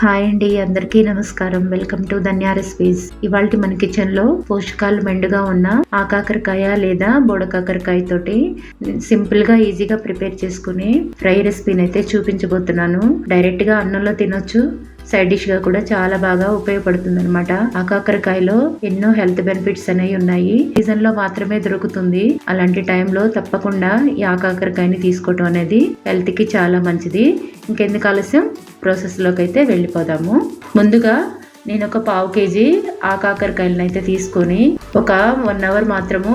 Hi అండి అందరికీ నమస్కారం. Welcome to Dhanya recipes. ఇవాళ మన కిచెన్లో పోషకాలు మెండుగా ఉన్న ఆకాకరకాయ లేదా బోడకాకరకాయ తోటి సింపుల్గా ఈజీగా ప్రిపేర్ చేసుకుని ఫ్రై రెసిపీని అయితే చూపించబోతున్నాను. డైరెక్ట్గా అన్నంలో తినొచ్చు సైడ్ డిష్గా కూడా చాలా బాగా ఉపయోగపడుతుంది అనమాట కాకరకాయలో ఎన్నో హెల్త్ బెనిఫిట్స్ అనేవి ఉన్నాయి. సీజన్లో మాత్రమే దొరుకుతుంది. అలాంటి టైంలో తప్పకుండా ఈ ఆకాకరకాయని తీసుకోవటం అనేది హెల్త్కి చాలా మంచిది. ఇంకెందుకు ఆలస్యం? ప్రాసెస్లోకి అయితే వెళ్ళిపోదాము. ముందుగా నేను ఒక పావు కేజీ ఆకాకరకాయలను అయితే తీసుకొని ఒక వన్ అవర్ మాత్రము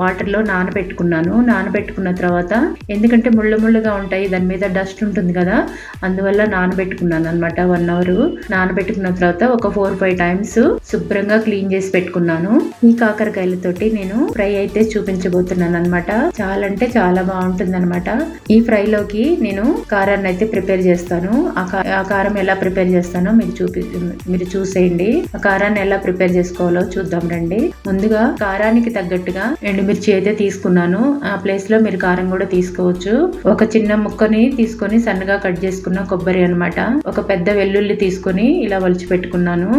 వాటర్లో నానబెట్టుకున్నాను. నానబెట్టుకున్న తర్వాత ఎందుకంటే ముళ్ళ ముళ్ళగా ఉంటాయి దాని మీద డస్ట్ ఉంటుంది కదా అందువల్ల నానబెట్టుకున్నాను అనమాట వన్ అవర్. నానబెట్టుకున్న తర్వాత ఒక ఫోర్ ఫైవ్ టైమ్స్ శుభ్రంగా క్లీన్ చేసి పెట్టుకున్నాను. ఈ కాకరకాయలతోటి నేను ఫ్రై అయితే చూపించబోతున్నాను అనమాట చాలా అంటే చాలా బాగుంటుంది అనమాట ఈ ఫ్రైలోకి నేను కారాన్ని అయితే ప్రిపేర్ చేస్తాను. ఆ కారం ఎలా ప్రిపేర్ చేస్తానో మీరు చూపి మీరు చూసి చూసేయండి కారాన్ని ఎలా ప్రిపేర్ చేసుకోవాలో చూద్దాం రండి. ముందుగా కారానికి తగ్గట్టుగా ఎండుమిర్చి అయితే తీసుకున్నాను. ఆ ప్లేస్లో మీరు కారం కూడా తీసుకోవచ్చు. ఒక చిన్న ముక్కని తీసుకొని సన్నగా కట్ చేసుకున్న కొబ్బరి అనమాట ఒక పెద్ద వెల్లుల్లి తీసుకొని ఇలా వలిచి పెట్టుకున్నాను.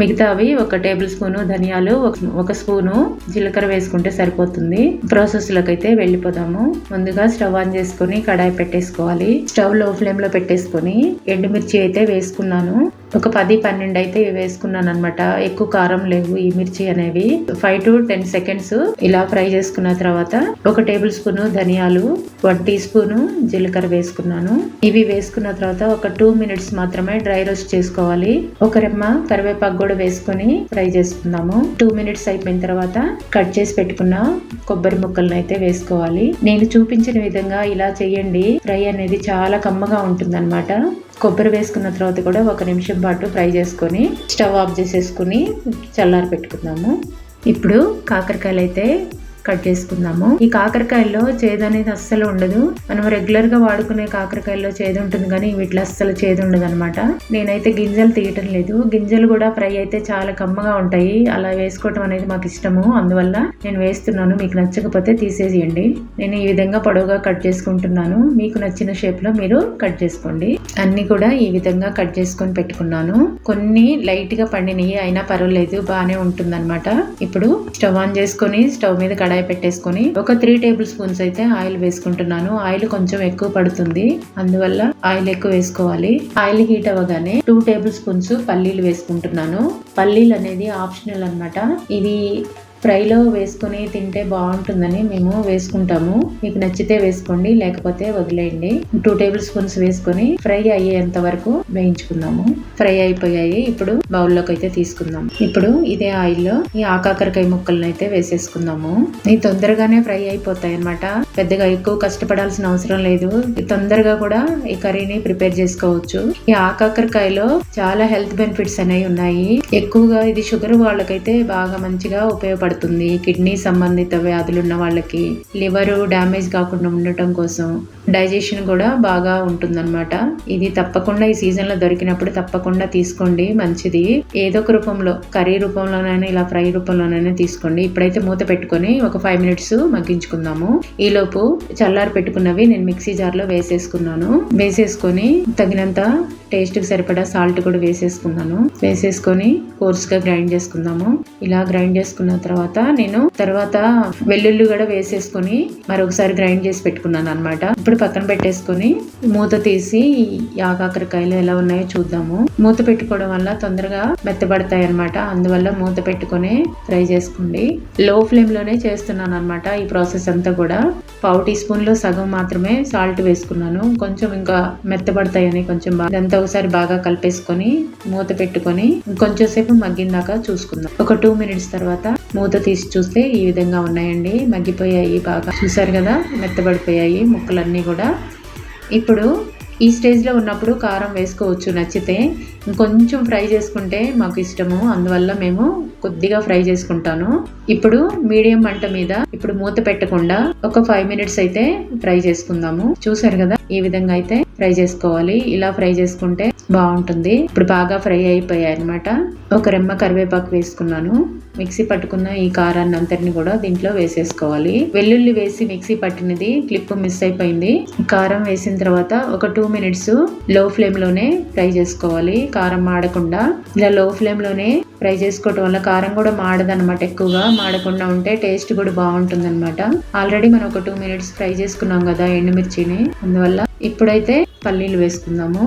మిగతావి ఒక టేబుల్ స్పూను ధనియాలు ఒక స్పూను జీలకర్ర వేసుకుంటే సరిపోతుంది. ప్రాసెస్లోకి అయితే వెళ్ళిపోదాము. ముందుగా స్టవ్ ఆన్ చేసుకుని కడాయి పెట్టేసుకోవాలి. స్టవ్లో ఫ్లేమ్లో పెట్టేసుకొని ఎండుమిర్చి అయితే వేసుకున్నాను. ఒక పది పన్నెండు అయితే వేసుకున్నాను అనమాట ఎక్కువ కారం లేవు ఈ మిర్చి అనేవి. ఫైవ్ టు టెన్ సెకండ్స్ ఇలా ఫ్రై చేసుకున్న తర్వాత ఒక టేబుల్ స్పూన్ ధనియాలు వన్ టీ స్పూన్ జీలకర్ర వేసుకున్నాను. ఇవి వేసుకున్న తర్వాత ఒక టూ మినిట్స్ మాత్రమే డ్రై రోస్ట్ చేసుకోవాలి. ఒక రెమ్మ కరివేపాకు కూడా వేసుకొని ఫ్రై చేసుకుందాము. టూ మినిట్స్ అయిపోయిన తర్వాత కట్ చేసి పెట్టుకున్న కొబ్బరి ముక్కలను అయితే వేసుకోవాలి. నేను చూపించిన విధంగా ఇలా చేయండి. ఫ్రై అనేది చాలా కమ్మగా ఉంటుంది అనమాట కొబ్బరి వేసుకున్న తర్వాత కూడా ఒక నిమిషం పాటు ఫ్రై చేసుకొని స్టవ్ ఆఫ్ చేసేసుకుని చల్లారి పెట్టుకుందాము ఇప్పుడు కాకరకాయలు అయితే కట్ చేసుకుందాము ఈ కాకరకాయల్లో చేదు అనేది అస్సలు ఉండదు. మనం రెగ్యులర్గా వాడుకునే కాకరకాయల్లో చేదు ఉంటుంది కానీ వీటిలో అస్సలు చేదు ఉండదు అనమాట నేనైతే గింజలు తీయటం లేదు. గింజలు కూడా ఫ్రై అయితే చాలా కమ్మగా ఉంటాయి. అలా వేసుకోవటం అనేది మాకు ఇష్టము. అందువల్ల నేను వేస్తున్నాను. మీకు నచ్చకపోతే తీసేసేయండి. నేను ఈ విధంగా పొడవుగా కట్ చేసుకుంటున్నాను. మీకు నచ్చిన షేప్లో మీరు కట్ చేసుకోండి. అన్ని కూడా ఈ విధంగా కట్ చేసుకొని పెట్టుకున్నాను. కొన్ని లైట్గా పండినవి అయినా పర్వాలేదు. బాగానే ఉంటుంది ఇప్పుడు స్టవ్ ఆన్ చేసుకొని స్టవ్ మీద కడ కడాయి పెట్టేసుకొని ఒక త్రీ టేబుల్ స్పూన్స్ అయితే ఆయిల్ వేసుకుంటున్నాను. ఆయిల్ కొంచెం ఎక్కువ పడుతుంది. అందువల్ల ఆయిల్ ఎక్కువ వేసుకోవాలి. ఆయిల్ హీట్ అవ్వగానే టూ టేబుల్ స్పూన్స్ పల్లీలు వేసుకుంటున్నాను. పల్లీలు అనేది ఆప్షనల్ అనమాట ఇది ఫ్రైలో వేసుకొని తింటే బాగుంటుందని మేము వేసుకుంటాము. మీకు నచ్చితే వేసుకోండి లేకపోతే వదిలేయండి. టూ టేబుల్ స్పూన్స్ వేసుకొని ఫ్రై అయ్యేంత వరకు వేయించుకుందాము. ఫ్రై అయిపోయాయి ఇప్పుడు బౌల్లోకి అయితే తీసుకుందాం. ఇప్పుడు ఇదే ఆయిల్లో ఈ ఆకాకరకాయ ముక్కలను అయితే వేసేసుకుందాము. ఇవి తొందరగానే ఫ్రై అయిపోతాయి అనమాట పెద్దగా ఎక్కువ కష్టపడాల్సిన అవసరం లేదు. తొందరగా కూడా ఈ కర్రీని ప్రిపేర్ చేసుకోవచ్చు. ఈ ఆకాకరకాయలో చాలా హెల్త్ బెనిఫిట్స్ అనేవి ఉన్నాయి. ఎక్కువగా ఇది షుగర్ వాళ్ళకైతే బాగా మంచిగా ఉపయోగపడుతుంది. కిడ్నీ సంబంధిత వ్యాధులు ఉన్న వాళ్ళకి. లివర్ డ్యామేజ్ కాకుండా ఉండటం కోసం డైజెషన్ కూడా బాగా ఉంటుందన్నమాట. ఇది తప్పకుండా ఈ సీజన్లో దొరికినప్పుడు తప్పకుండా తీసుకోండి. మంచిది. ఏదో ఒక రూపంలో కర్రీ రూపంలోనైనా ఇలా ఫ్రై రూపంలోనైనా తీసుకోండి. ఇప్పుడైతే మూత పెట్టుకొని ఒక ఫైవ్ మినిట్స్ మగ్గించుకుందాము. ఈలోపు చల్లారి పెట్టుకున్నవి నేను మిక్సీ జార్లో వేసేసుకున్నాను. వేసేసుకొని తగినంత టేస్ట్కి సరిపడా సాల్ట్ కూడా వేసేసుకున్నాను. వేసేసుకొని కోర్స్గా గ్రైండ్ చేసుకుందాము. ఇలా గ్రైండ్ చేసుకున్న తర్వాత నేను తర్వాత వెల్లుల్లి కూడా వేసేసుకొని మరొకసారి గ్రైండ్ చేసి పెట్టుకున్నాను అనమాట ఇప్పుడు పక్కన పెట్టేసుకొని మూత తీసి యాగాకరకాయలు ఎలా ఉన్నాయో చూద్దాము. మూత పెట్టుకోవడం వల్ల తొందరగా మెత్తబడతాయి అనమాట అందువల్ల మూత పెట్టుకొని ఫ్రై చేసుకోండి. లో ఫ్లేమ్లోనే చేస్తున్నాను అనమాట ఈ ప్రాసెస్ అంతా కూడా. పావు టీ స్పూన్లో సగం మాత్రమే సాల్ట్ వేసుకున్నాను. కొంచెం ఇంకా మెత్తబడతాయని కొంచెం బాగా ఇదంతా ఒకసారి బాగా కలిపేసుకొని మూత పెట్టుకొని కొంచెం సేపు మగ్గిందాక చూసుకుందాం. ఒక టూ మినిట్స్ తర్వాత మూత తీసి చూస్తే ఈ విధంగా ఉన్నాయండి. మగ్గిపోయాయి బాగా. చూసారు కదా? మెత్తబడిపోయాయి ముక్కలన్నీ కూడా. ఇప్పుడు ఈ స్టేజ్లో ఉన్నప్పుడు కారం వేసుకోవచ్చు నచ్చితే. ఇంకొంచెం ఫ్రై చేసుకుంటే మాకు ఇష్టము. అందువల్ల మేము కొద్దిగా ఫ్రై చేసుకుంటాను. ఇప్పుడు మీడియం మంట మీద ఇప్పుడు మూత పెట్టకుండా ఒక ఫైవ్ మినిట్స్ అయితే ఫ్రై చేసుకుందాము. చూసారు కదా? ఈ విధంగా అయితే ఫ్రై చేసుకోవాలి. ఇలా ఫ్రై చేసుకుంటే బాగుంటుంది. ఇప్పుడు బాగా ఫ్రై అయిపోయాయి అనమాట ఒక రెమ్మ కరివేపాకు వేసుకున్నాను. మిక్సీ పట్టుకున్న ఈ కారాన్ని అంతటిని కూడా దీంట్లో వేసేసుకోవాలి. వెల్లుల్లి వేసి మిక్సీ పట్టినది క్లిప్ మిస్ అయిపోయింది. కారం వేసిన తర్వాత ఒక టూ మినిట్స్లో ఫ్లేమ్లోనే ఫ్రై చేసుకోవాలి. కారం మాడకుండా. ఇలా లో ఫ్లేమ్లోనే ఫ్రై చేసుకోవటం వల్ల కారం కూడా మాడదనమాట ఎక్కువగా. మాడకుండా ఉంటే టేస్ట్ కూడా బాగుంటుంది అనమాట ఆల్రెడీ మనం ఒక టూ మినిట్స్ ఫ్రై చేసుకున్నాం కదా ఎండుమిర్చిని. అందువల్ల ఇప్పుడైతే పల్లీలు వేసుకుందాము.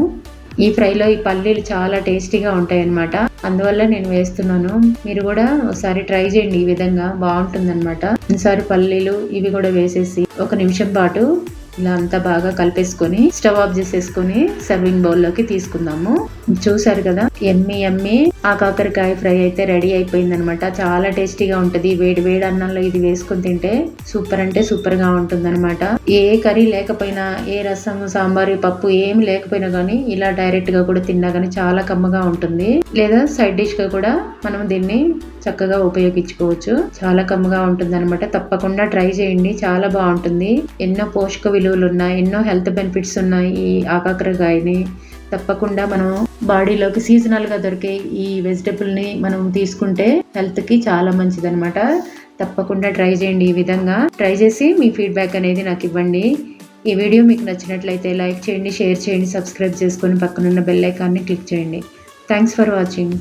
ఈ ఫ్రైలో ఈ పల్లీలు చాలా టేస్టీగా ఉంటాయన్నమాట. అందువల్ల నేను వేస్తున్నాను. మీరు కూడా ఒకసారి ట్రై చేయండి ఈ విధంగా. బాగుంటుంది అనమాట ఈసారి పల్లీలు ఇవి కూడా వేసేసి ఒక నిమిషం పాటు ఇలా అంతా బాగా కలిపేసుకొని స్టవ్ ఆఫ్ చేసేసుకొని సర్వింగ్ బౌల్లోకి తీసుకుందాము. చూసారు కదా? ఎమ్మి ఎమ్మి. ఆ కాకరకాయ ఫ్రై అయితే రెడీ అయిపోయింది అనమాట చాలా టేస్టీగా ఉంటది. వేడి వేడి అన్నంలో ఇది వేసుకొని తింటే సూపర్ అంటే సూపర్గా ఉంటుంది అనమాట ఏ కర్రీ లేకపోయినా ఏ రసం సాంబార్ పప్పు ఏమి లేకపోయినా కానీ ఇలా డైరెక్ట్గా కూడా తిన్నా కానీ చాలా కమ్మగా ఉంటుంది. లేదా సైడ్ డిష్గా కూడా మనం దీన్ని చక్కగా ఉపయోగించుకోవచ్చు. చాలా కమ్మగా ఉంటుంది అనమాట తప్పకుండా ట్రై చేయండి. చాలా బాగుంటుంది. ఎన్నో పోషక విలువలు ఉన్నాయి ఎన్నో హెల్త్ బెనిఫిట్స్ ఉన్నాయి ఈ ఆకాకరకాయని తప్పకుండా మనం బాడీలోకి సీజనల్గా దొరికే ఈ వెజిటబుల్ని మనం తీసుకుంటే హెల్త్కి చాలా మంచిదనమాట తప్పకుండా ట్రై చేయండి ఈ విధంగా. ట్రై చేసి మీ ఫీడ్బ్యాక్ అనేది నాకు ఇవ్వండి. ఈ వీడియో మీకు నచ్చినట్లయితే లైక్ చేయండి షేర్ చేయండి సబ్స్క్రైబ్ చేసుకొని పక్కనున్న బెల్ ఐకాన్ని క్లిక్ చేయండి. Thanks for watching